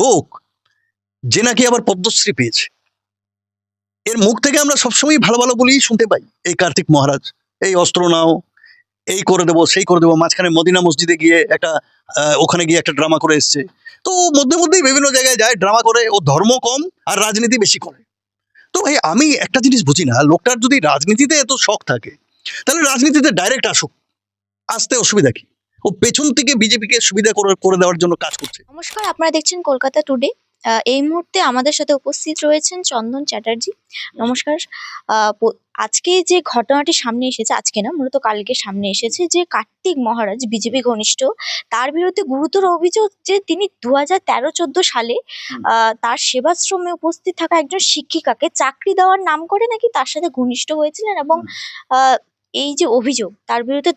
লোক যে নাকি আবার পদ্মশ্রী পেয়েছে। এর মুখ থেকে আমরা সবসময় ভালো ভালো বলেই শুনতে পাই, এই কার্তিক মহারাজ, এই অস্ত্র নাও, এই করে দেবো, সেই করে দেবো, মাঝখানে মদিনা মসজিদে গিয়ে একটা ওখানে গিয়ে একটা ড্রামা করে এসছে। তো মধ্যে মধ্যেই বিভিন্ন জায়গায় যায় ড্রামা করে, ও ধর্ম কম আর রাজনীতি বেশি করে। তো ভাই, আমি একটা জিনিস বুঝি না, লোকটার যদি রাজনীতিতে এত শখ থাকে, তাহলে রাজনীতিতে ডাইরেক্ট আসুক, আসতে অসুবিধা কি? ও পেছন থেকে বিজেপিকে সুবিধা করে করে দেওয়ার জন্য কাজ করছে। নমস্কার আপনারা দেখছেন কলকাতা টুডে এই মুহূর্তে আমাদের সাথে উপস্থিত রয়েছেন চন্দন চ্যাটার্জি। নমস্কার। আজকে যে ঘটনাটি সামনে এসেছে আজকে না মূলত কালকে সামনে এসেছে যে কার্তিক মহারাজ বিজেপি ঘনিষ্ঠ তার বিরুদ্ধে গুরুতর অভিযোগ যে তিনি দু হাজার তেরো চোদ্দ সালে তার সেবাশ্রমে উপস্থিত থাকা একজন শিক্ষিকাকে চাকরি দেওয়ার নাম করে নাকি তার সাথে ঘনিষ্ঠ হয়েছিলেন এবং এই যে অভিযোগ, তার বিরুদ্ধে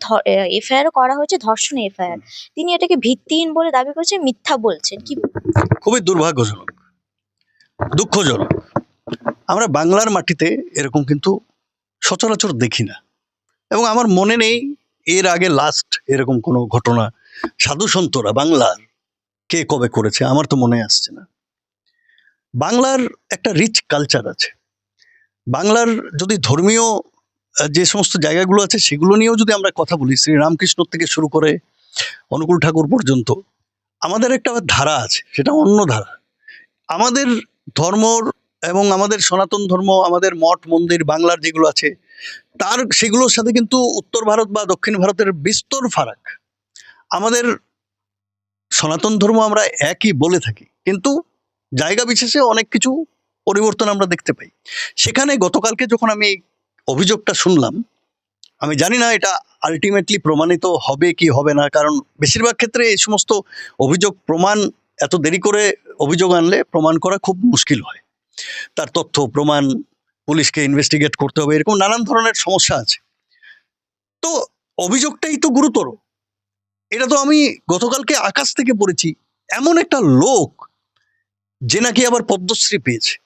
এফআইআর করা হয়েছে, ধর্ষণ এফআইআর তিনি এটাকে ভিত্তিহীন বলে দাবি করছেন, মিথ্যা বলছেন। কি খুবই দুর্ভাগ্যজনক, দুঃখজনক। আমরা বাংলার মাটিতে এরকম কিন্তু সচরাচর দেখি না। এবং আমার মনে নেই এর আগে লাস্ট এরকম কোনো ঘটনা, সাধু সন্তরা বাংলার কে কবে করেছে, আমার তো মনে আসছে না। বাংলার একটা রিচ কালচার আছে। বাংলার যদি ধর্মীয় যে সমস্ত জায়গাগুলো আছে সেগুলো নিয়েও যদি আমরা কথা বলি, শ্রী রামকৃষ্ণ থেকে শুরু করে অনুকূল ঠাকুর পর্যন্ত, আমাদের একটা ধারা আছে, সেটা অন্য ধারা। আমাদের ধর্মর এবং আমাদের সনাতন ধর্ম, আমাদের মঠ, মন্দির, বাংলার যেগুলো আছে, তার সেগুলোর সাথে কিন্তু উত্তর ভারত বা দক্ষিণ ভারতের বিস্তর ফারাক। আমাদের সনাতন ধর্ম আমরা একই বলে থাকি, কিন্তু জায়গা বিশেষে অনেক কিছু পরিবর্তন আমরা দেখতে পাই। সেখানে গতকালকে যখন আমি অভিযোগটা শুনলাম। আমি জানি না এটা আলটিমেটলি প্রমাণিত হবে কি হবে না, কারণ বেশিরভাগ ক্ষেত্রে এই সমস্ত অভিযোগ প্রমাণ, এত দেরি করে অভিযোগ আনলে প্রমাণ করা খুব মুশকিল হয়। তার তথ্য, প্রমাণ, পুলিশকে ইনভেস্টিগেট করতে হবে, এরকম নানান ধরনের সমস্যা আছে। তো অভিযোগটাই তো গুরুতর। এটা তো আমি গতকালকে আকাশ থেকে পড়েছি। এমন একটা লোক, যে নাকি আবার পদ্মশ্রী পেয়েছে।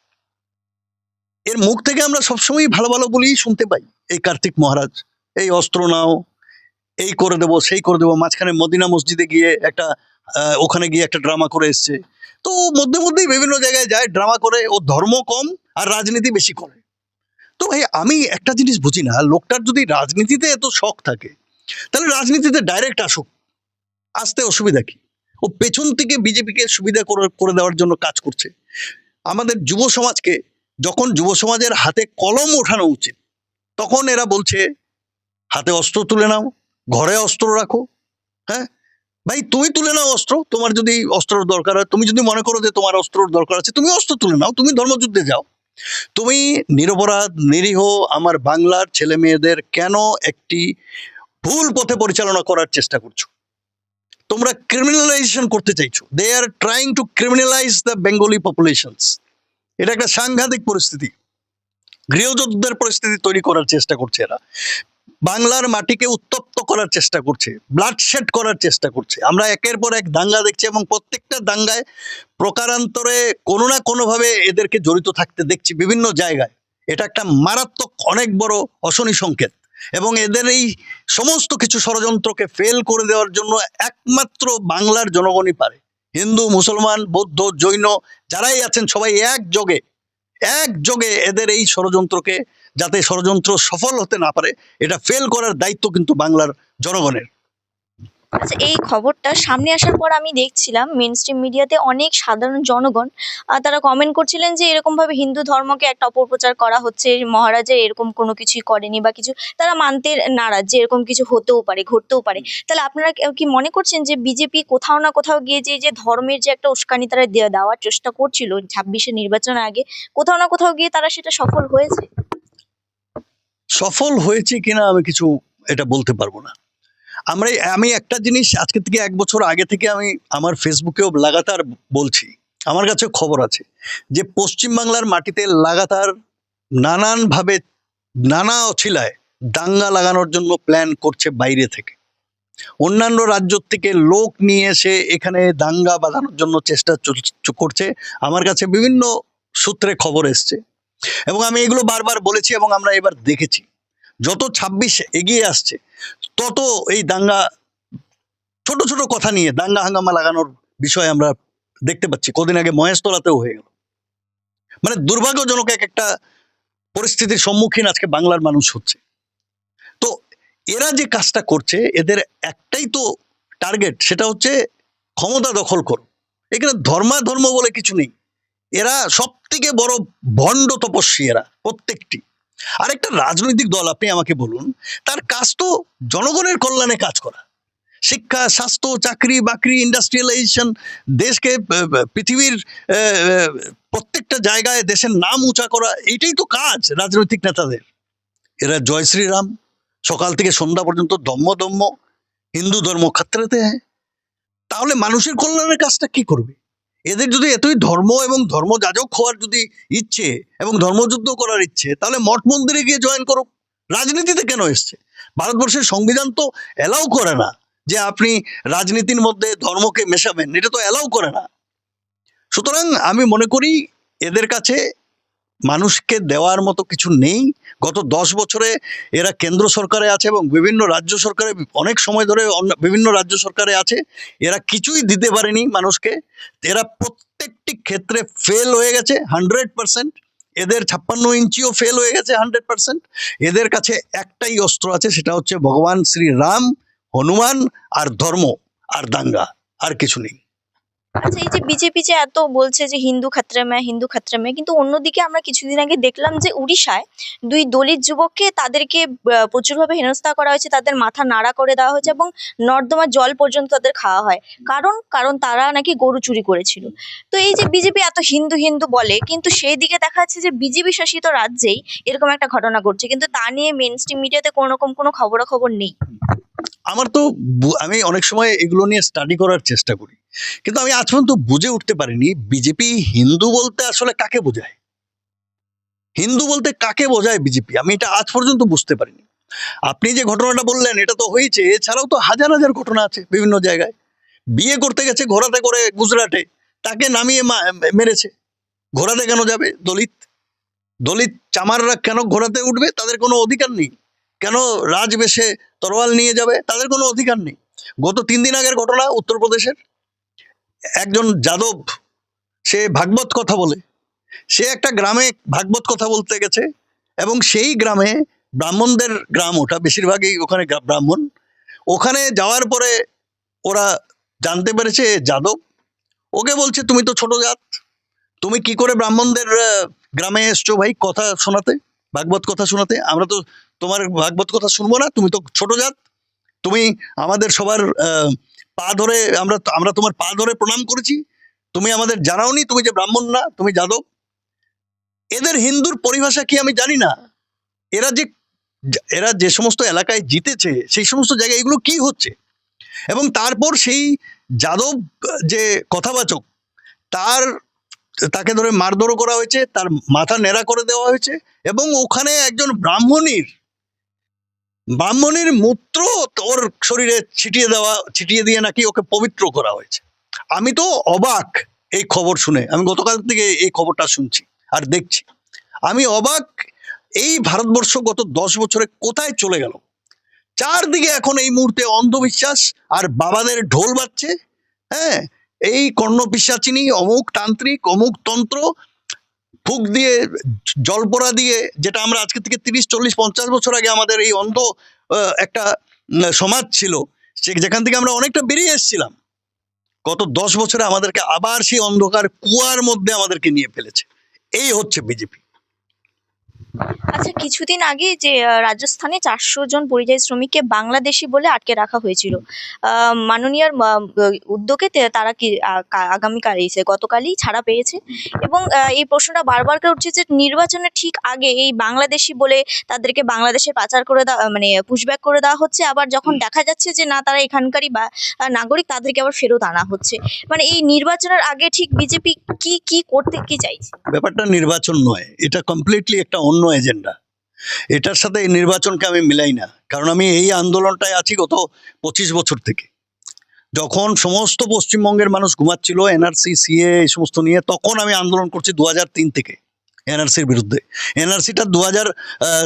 এর মুখ থেকে আমরা সবসময় ভালো ভালো বলেই শুনতে পাই। এই কার্তিক মহারাজ, এই অস্ত্র নাও, এই করে দেবো, সেই করে দেবো। মাঝখানে মদিনা মসজিদে গিয়ে একটা ওখানে গিয়ে একটা ড্রামা করে এসছে। তো মধ্যে মধ্যেই বিভিন্ন জায়গায় যায় ড্রামা করে। ও ধর্ম কম আর রাজনীতি বেশি করে। তো ভাই, আমি একটা জিনিস বুঝি না, লোকটার যদি রাজনীতিতে এত শখ থাকে, তাহলে রাজনীতিতে ডাইরেক্ট আসুক। আসতে অসুবিধা কি? ও পেছন থেকে বিজেপিকে সুবিধা করে করে দেওয়ার জন্য কাজ করছে। আমাদের যুব সমাজকে যখন যুব সমাজের হাতে কলম ওঠানো উচিত, তখন এরা বলছে, হাতে অস্ত্র তুলে নাও, ঘরে অস্ত্র রাখো হ্যাঁ? ভাই, তুমি তুলে নাও অস্ত্র, তোমার যদি অস্ত্রের দরকার হয়, তুমি যদি মনে করো যে তোমার অস্ত্রের দরকার আছে, তুমি অস্ত্র তুলে নাও, তুমি ধর্মযুদ্ধে যাও। তুমি নিরপরাধ, নিরীহ, আমার বাংলার ছেলে মেয়েদের কেন একটি ভুল পথে পরিচালনা করার চেষ্টা করছ? তোমরা ক্রিমিনালাইজেশন করতে চাইছো। They are trying to criminalize the Bengali populations এটা একটা সাংঘাতিক পরিস্থিতি। গৃহযুদ্ধের পরিস্থিতি তৈরি করার চেষ্টা করছে এরা। বাংলার মাটিকে উত্তপ্ত করার চেষ্টা করছে, ব্লাডশেড করার চেষ্টা করছে। আমরা একের পর এক দাঙ্গা দেখছি এবং প্রত্যেকটা দাঙ্গায় প্রকারান্তরে কোনো না কোনোভাবে এদেরকে জড়িত থাকতে দেখছি বিভিন্ন জায়গায়। এটা একটা মারাত্মক, অনেক বড় অশনি সংকেত। এবং এদের এই সমস্ত কিছু ষড়যন্ত্রকে ফেল করে দেওয়ার জন্য একমাত্র বাংলার জনগণই পারে। হিন্দু, মুসলমান, বৌদ্ধ, জৈন যারাই আছেন সবাই একযোগে একযোগে এদের এই ষড়যন্ত্রকে যাতে ষড়যন্ত্র সফল হতে না পারে, এটা ফেল করার দায়িত্ব কিন্তু বাংলার জনগণের। এই খবরটা সামনে আসার পর আমি দেখছিলাম মেন স্ট্রিম মিডিয়াতে অনেক সাধারণ জনগণ তারা কমেন্ট করছিলেন যে এরকম ভাবে হিন্দু ধর্মকে একটা অপপ্রচার করা হচ্ছে, মহারাজা এরকম কোনো কিছুই করেনি বা কিছু, তারা মানতে নারাজ যে এরকম কিছু হতেও পারে, ঘটতেও পারে। তাহলে আপনারা কি- মনে করছেন যে বিজেপি কোথাও না কোথাও গিয়ে যে যে ধর্মের যে একটা উস্কানি তারা দেওয়ার চেষ্টা করছিল ছাব্বিশে নির্বাচনের আগে, কোথাও না কোথাও গিয়ে তারা সেটা সফল হয়েছে? সফল হয়েছে কিনা আমি কিছু এটা বলতে পারব না। আমরা আমি একটা জিনিস আজকে থেকে এক বছর আগে থেকে আমি আমার ফেসবুকেও লাগাতার বলছি, আমার কাছে খবর আছে যে পশ্চিমবাংলার মাটিতে লাগাতার নানানভাবে, নানা অছিলায় দাঙ্গা লাগানোর জন্য প্ল্যান করছে বাইরে থেকে। অন্যান্য রাজ্য থেকে লোক নিয়ে এসে এখানে দাঙ্গা বাঁধানোর জন্য চেষ্টা করছে, আমার কাছে বিভিন্ন সূত্রে খবর এসছে। এবং আমি এগুলো বারবার বলেছি এবং আমরা এবার দেখেছি। যত ছাব্বিশ এগিয়ে আসছে, তত এই দাঙ্গা, ছোট ছোট কথা নিয়ে দাঙ্গা হাঙ্গামা লাগানোর বিষয়ে আমরা দেখতে পাচ্ছি। কদিন আগে মহেশতলাতেও হয়ে গেল। মানে দুর্ভাগ্যজনক এক একটা পরিস্থিতির সম্মুখীন আজকে বাংলার মানুষ হচ্ছে। তো এরা যে কাজটা করছে, এদের একটাই তো টার্গেট, সেটা হচ্ছে ক্ষমতা দখল কর। এখানে ধর্মাধর্ম বলে কিছু নেই। এরা সব থেকে বড় ভণ্ড তপস্বী এরা, প্রত্যেকটি। আরেকটা রাজনৈতিক দল আপনি আমাকে বলুন, তার কাজ তো জনগণের কল্যাণে কাজ করা। শিক্ষা, স্বাস্থ্য, চাকরি, বাকরি ইন্ডাস্ট্রিয়ালাইজেশন দেশকে পৃথিবীর প্রত্যেকটা জায়গায় দেশের নাম উঁচা করা, এইটাই তো কাজ রাজনৈতিক নেতাদের। এরা জয় শ্রীরাম, সকাল থেকে সন্ধ্যা পর্যন্ত দম্ম দম্ম হিন্দু ধর্ম খাত্রাতে হ্যাঁ তাহলে মানুষের কল্যাণের কাজটা কি করবে? এদের যদি এতই ধর্ম এবং ধর্ম যাজক হওয়ার যদি ইচ্ছে এবং ধর্মযুদ্ধ করার ইচ্ছে, তাহলে মঠ মন্দিরে গিয়ে জয়েন করো। রাজনীতিতে কেন এসছে? ভারতবর্ষের সংবিধান তো অ্যালাউ করে না যে আপনি রাজনীতির মধ্যে ধর্মকে মেশাবেন। এটা তো অ্যালাউ করে না। সুতরাং আমি মনে করি এদের কাছে মানুষকে দেওয়ার মতো কিছু নেই। গত দশ বছরে এরা কেন্দ্র সরকারে আছে এবং বিভিন্ন রাজ্য সরকারে অনেক সময় ধরে বিভিন্ন রাজ্য সরকারে আছে। এরা কিছুই দিতে পারেনি মানুষকে। এরা প্রত্যেকটি ক্ষেত্রে ফেল হয়ে গেছে হান্ড্রেড পার্সেন্ট এদের ছাপ্পান্ন ইঞ্চিও ফেল হয়ে গেছে হান্ড্রেড পার্সেন্ট এদের কাছে একটাই অস্ত্র আছে, সেটা হচ্ছে ভগবান শ্রী রাম, হনুমান আর ধর্ম আর দাঙ্গা, আর কিছু নেই। আচ্ছা এই যে বিজেপি যে এত বলছে যে হিন্দু খাত্রা মেয়ে হিন্দু খাত্রা মেয়ে কিন্তু অন্যদিকে আমরা কিছুদিন আগে দেখলাম যে উড়িষ্যায় দুই দলিত যুবককে তাদেরকে প্রচুরভাবে হেনস্থা করা হয়েছে, তাদের মাথা নাড়া করে দেওয়া হয়েছে এবং নর্দমার জল পর্যন্ত তাদের খাওয়া হয়। কারণ কারণ তারা নাকি গরু চুরি করেছিল। তো এই যে বিজেপি এত হিন্দু হিন্দু বলে, কিন্তু সেই দিকে দেখা যাচ্ছে যে বিজেপি শাসিত রাজ্যেই এরকম একটা ঘটনা ঘটছে। কিন্তু তা নিয়ে মেন স্ট্রিম মিডিয়াতে কোনো রকম কোনো খবরাখবর নেই। আমার তো আমি অনেক সময় এগুলো নিয়ে স্টাডি করার চেষ্টা করি। কিন্তু আমি আজ পর্যন্ত বুঝে উঠতে পারিনি বিজেপি হিন্দু বলতে আসলে কাকে বোঝায়। হিন্দু বলতে কাকে বোঝায় বিজেপি আমি এটা আজ পর্যন্ত বুঝতে পারিনি। আপনি যে ঘটনাটা বললেন, এটা তো হয়েছে, এছাড়াও তো হাজার হাজার ঘটনা আছে বিভিন্ন জায়গায়। বিয়ে করতে গেছে ঘোড়াতে করে গুজরাটে, তাকে নামিয়ে মেরেছে। ঘোড়াতে কেন যাবে? দলিত? দলিত চামাররা কেন ঘোড়াতে উঠবে? তাদের কোনো অধিকার নেই। কেন রাজবেশে তরোয়াল নিয়ে যাবে? তাদের কোনো অধিকার নেই। গত তিন দিন আগের ঘটনা উত্তরপ্রদেশের। একজন যাদব, সে ভাগবত কথা বলে। সে একটা গ্রামে ভাগবত কথা বলতে গেছে এবং সেই গ্রামে ব্রাহ্মণদের গ্রাম ওটা, বেশিরভাগই ওখানে ব্রাহ্মণ। ওখানে যাওয়ার পরে ওরা জানতে পেরেছে যাদব। ওকে বলছে, তুমি তো ছোট জাত। তুমি কি করে ব্রাহ্মণদের গ্রামে এসছো ভাই কথা শোনাতে? ভাগবত কথা শোনাতে, আমরা তো তোমার ভাগবত কথা শুনব না, তুমি তো ছোট জাত। তুমি আমাদের সবার পা ধরে, আমরা আমরা তোমার পা ধরে প্রণাম করেছি। তুমি আমাদের জানাওনি, তুমি যে ব্রাহ্মণ না, তুমি যাদব। এদের হিন্দুর পরিভাষা কি আমি জানি না। এরা যে এরা যে সমস্ত এলাকায় জিতেছে, সেই সমস্ত জায়গায় এগুলো কি হচ্ছে? এবং তারপর সেই যাদব যে কথাবাচক, তার তাকে ধরে মারধরও করা হয়েছে, তার মাথা নেড়া করে দেওয়া হয়েছে এবং ওখানে একজন ব্রাহ্মণীর ব্রাহ্মণীর মূত্র ওর শরীরে ছিটিয়ে দেওয়া, ছিটিয়ে দিয়ে নাকি ওকে পবিত্র করা হয়েছে। আমি তো অবাক এই খবর শুনে, আমি গতকাল থেকে এই খবরটা শুনছি আর দেখছি। আমি অবাক এই ভারতবর্ষ গত দশ বছরে কোথায় চলে গেল? চারদিকে এখন এই মুহূর্তে অন্ধবিশ্বাস আর বাবাদের ঢোল বাজছে হ্যাঁ? এই কর্ণ কর্ণপিসাচিনী অমুক তান্ত্রিক, অমুক তন্ত্র, ফুক দিয়ে, জলপোড়া দিয়ে, যেটা আমরা আজকে থেকে তিরিশ, চল্লিশ, পঞ্চাশ বছর আগে আমাদের এই অন্ধ একটা সমাজ ছিল, সে, যেখান থেকে আমরা অনেকটা বেরিয়ে এসেছিলাম। গত দশ বছরে আমাদেরকে আবার সেই অন্ধকার কুয়ার মধ্যে আমাদেরকে নিয়ে ফেলেছে। এই হচ্ছে বিজেপি। আচ্ছা কিছুদিন আগে যে রাজস্থানে চারশো জন পরিযায়ী শ্রমিককে বাংলাদেশি বলে আটকে রাখা হয়েছিল মাননীয়ার উদ্যোগে তারা কি আগামীকাল এসে গতকালই ছাড়া পেয়েছে? এবং এই প্রশ্নটা বারবার করে উঠছে যে নির্বাচনের ঠিক আগে এই বাংলাদেশি বলে তাদেরকে বাংলাদেশে পাচার করে দেওয়া মানে পুশব্যাক করে দেওয়া হচ্ছে আবার যখন দেখা যাচ্ছে যে না তারা এখানকারই বা নাগরিক তাদেরকে আবার ফেরত আনা হচ্ছে। মানে এই নির্বাচনের আগে ঠিক বিজেপি কি কি করতে কি চাইছে? ব্যাপারটা নির্বাচন নয় এটা কমপ্লিটলি একটা অন্য এজেন্ডা। এটার সাথে এই নির্বাচনকে আমি মিলাই না। কারণ আমি এই আন্দোলনটায় আছি গত পঁচিশ বছর থেকে। যখন সমস্ত পশ্চিমবঙ্গের মানুষ ঘুমাচ্ছিল, এনআরসি, সিএ, এই সমস্ত নিয়ে, তখন আমি আন্দোলন করছি দু থেকে এনআরসির বিরুদ্ধে। এনআরসিটা দু হাজার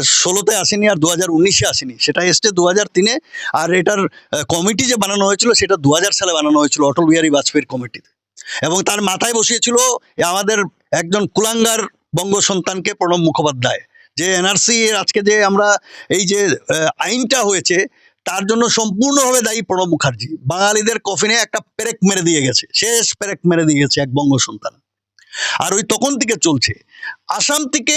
ষোলোতে আসেনি আর দু হাজার উনিশে আসেনি। সেটা এসছে দু হাজার তিনে আর এটার কমিটি যে বানানো হয়েছিল, সেটা দু হাজার সালে বানানো হয়েছিল, অটল বিহারী বাজপেয়ীর কমিটিতে। এবং তার মাথায় বসিয়েছিল, আমাদের একজন কুলাঙ্গার বঙ্গ সন্তানকে প্রণব মুখোপাধ্যায়। যে এনআরসি এর আজকে যে আমরা এই যে আইনটা হয়েছে, তার জন্য সম্পূর্ণভাবে দায়ী প্রণব মুখার্জি। বাঙালিদের কফিনে একটা পেরেক মেরে দিয়ে গেছে, শেষ পেরেক মেরে দিয়ে গেছে এক বঙ্গ সন্তান। আর ওই তখন থেকে চলছে। আসাম থেকে